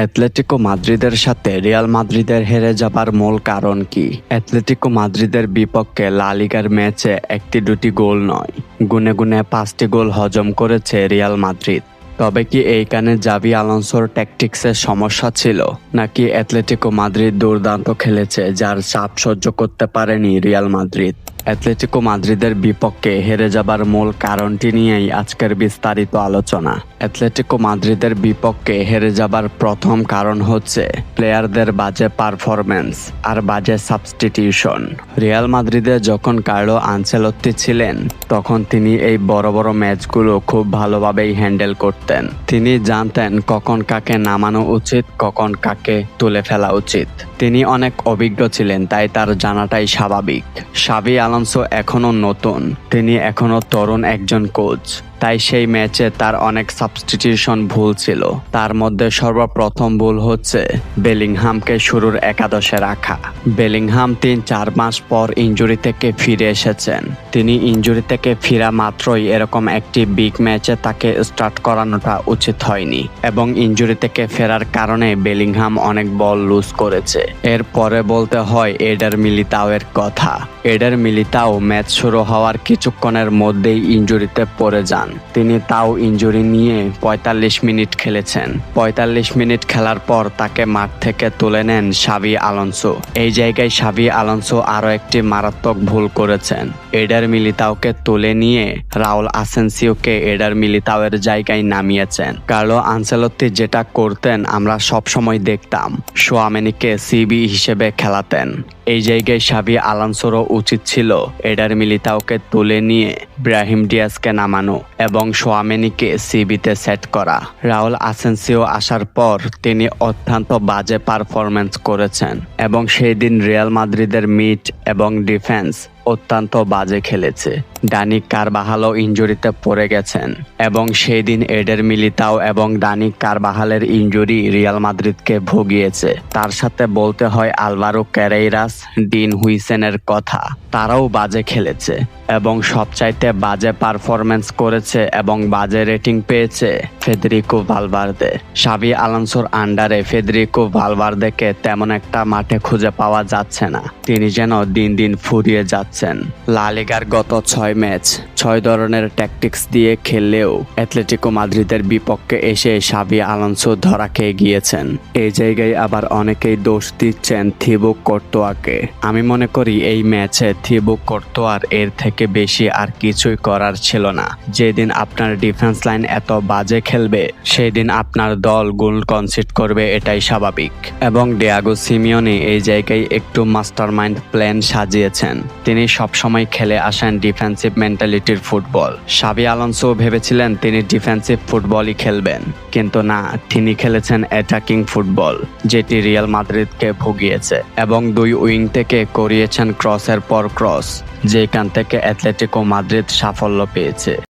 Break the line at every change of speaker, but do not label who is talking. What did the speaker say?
Atletico মাদ্রিদের সাথে Real মাদ্রিদের হেরে যাবার মূল কারণ কি? অ্যাথলেটিকো মাদ্রিদের বিপক্ষে লা লিগার ম্যাচে একটি দুটি গোল নয়। গুনে গুনে পাঁচটি গোল হজম করেছে রিয়াল মাদ্রিদ তবে কি এইখানে জাভি আলোনসোর ট্যাকটিক্সের সমস্যা ছিল? নাকি অ্যাথলেটিকো মাদ্রিদ দুর্দান্ত খেলেছে, যার চাপ সহ্য করতে পারেনি রিয়াল মাদ্রিদ অ্যাথলেটিকো মাদ্রিদের বিপক্ষে হেরে যাবার মূল কারণটি নিয়েই আজকের বিস্তারিত আলোচনা। অ্যাথলেটিকো মাদ্রিদের বিপক্ষে হেরে যাবার প্রথম কারণ হচ্ছে প্লেয়ারদের বাজে পারফরমেন্স আর বাজে সাবস্টিটিউশন। রিয়াল মাদ্রিদে যখন কার্লো আনচেলত্তি ছিলেন, তখন তিনি এই বড় বড় ম্যাচগুলো খুব ভালোভাবেই হ্যান্ডেল করতেন। তিনি জানতেন কখন কাকে নামানো উচিত, কখন কাকে তুলে ফেলা উচিত। তিনি অনেক অভিজ্ঞ ছিলেন, তাই তার জানাটাই স্বাভাবিক। সাবি আলোনসো এখনও নতুন। তিনি এখনও তরুণ একজন কোচ তাই সেই ম্যাচে তার অনেক সাবস্টিটিউশন ভুল ছিল। তার মধ্যে সর্বপ্রথম ভুল হচ্ছে বেলিংহামকে শুরুর একাদশে রাখা। বেলিংহাম তিন চার মাস পর ইঞ্জুরি থেকে ফিরে এসেছেন। তিনি ইঞ্জুরি থেকে ফিরা মাত্রই এরকম একটি বিগ ম্যাচে তাকে স্টার্ট করানোটা উচিত হয়নি এবং ইঞ্জুরি থেকে ফেরার কারণে বেলিংহাম অনেক বল লুজ করেছে। এরপরে বলতে হয় এডার মিলিতাওয়ের কথা। এডার মিলিতাও ম্যাচ শুরু হওয়ার কিছুক্ষণের মধ্যেই ইঞ্জুরিতে পড়ে যান। তিনি তাও ইঞ্জুরি নিয়ে পঁয়তাল্লিশ মিনিট খেলেছেন। পঁয়তাল্লিশ মিনিট খেলার পর তাকে মাঠ থেকে তুলে নেন সাবি আলোনসো। এই জায়গায় সাবি আলোনসো আরও একটি মারাত্মক ভুল করেছেন। এডার মিলিতাওকে তুলে নিয়ে রাউল আসেন্সিওকে এডার মিলিতাওয়ের জায়গায় নামিয়েছেন। কার্লো আনসেলত্তি যেটা করতেন আমরা সব সময় দেখতাম। সোয়ামেনিকে সিবি হিসেবে খেলাতেন। এই জায়গায় সাবি আলানসোরও উচিত ছিল। এডার মিলিতাওকে তুলে নিয়ে ব্রাহিম ডিয়াসকে নামানো এবং সোয়ামেনিকে সিবিতে সেট করা। রাহুল আসেন্সিও আসার পর তিনি অত্যন্ত বাজে পারফরমেন্স করেছেন এবং সেই দিন রিয়াল মাদ্রিদের মিট এবং ডিফেন্স অত্যন্ত বাজে খেলেছে। ডানি কারবাহালও ইঞ্জুরিতে পড়ে গেছেন এবং সেই দিন এডের মিলিতাও এবং ডানি কারবাহালের ইঞ্জুরি রিয়াল মাদ্রিদকে ভুগিয়েছে। তার সাথে বলতে হয় আলভারো ক্যারেইরাস, ডিন হুইসেনের কথা। তারাও বাজে খেলেছে এবং সবচাইতে বাজে পারফরমেন্স করেছে এবং বাজে রেটিং পেয়েছে ফেদরিকো ভালভার্দে। সাবি আলানসোর আন্ডারে ফেদরিকো ভালভার্দেকে তেমন একটা মাঠে খুঁজে পাওয়া যাচ্ছে না। তিনি যেন দিন দিন ফুরিয়ে যাচ্ছেন। লা লিগার গত ছয় ম্যাচ, ছয় ধরনের ট্যাকটিক্স দিয়ে খেললেও অ্যাথলেটিকো মাদ্রিদের বিপক্ষে এসে সাবি আলানসো ধরা খেয়ে গিয়েছেন। এই জায়গায় আবার অনেকেই দোষ দিচ্ছেন থিবুক কর্তোয়াকে। আমি মনে করি এই ম্যাচে থিবুক কর্তোয়ার এর থেকে বেশি আর কিছুই করার ছিল না। যেদিন আপনার ডিফেন্স লাইন এত বাজে খেলবে সেই দিন আপনার দল গোল কনসিড করবে, এটাই স্বাভাবিক। এবং ডিয়াগো সিমিওনি এই জায়গায় একটু মাস্টারমাইন্ড প্ল্যান সাজিয়েছেন। তিনি সবসময় খেলে আসেন ডিফেন্সিভ মেন্টালিটির ফুটবল সাবি আলনসো ভেবেছিলেন তিনি ডিফেন্সিভ ফুটবলই খেলবেন, কিন্তু না, তিনি খেলেছেন অ্যাটাকিং ফুটবল যেটি রিয়াল মাদ্রিদকে ভুগিয়েছে, এবং দুই উইং থেকে করিয়েছেন ক্রসের পর ক্রস যেখান থেকে অ্যাথলেটিকো মাদ্রিদ সাফল্য পেয়েছে।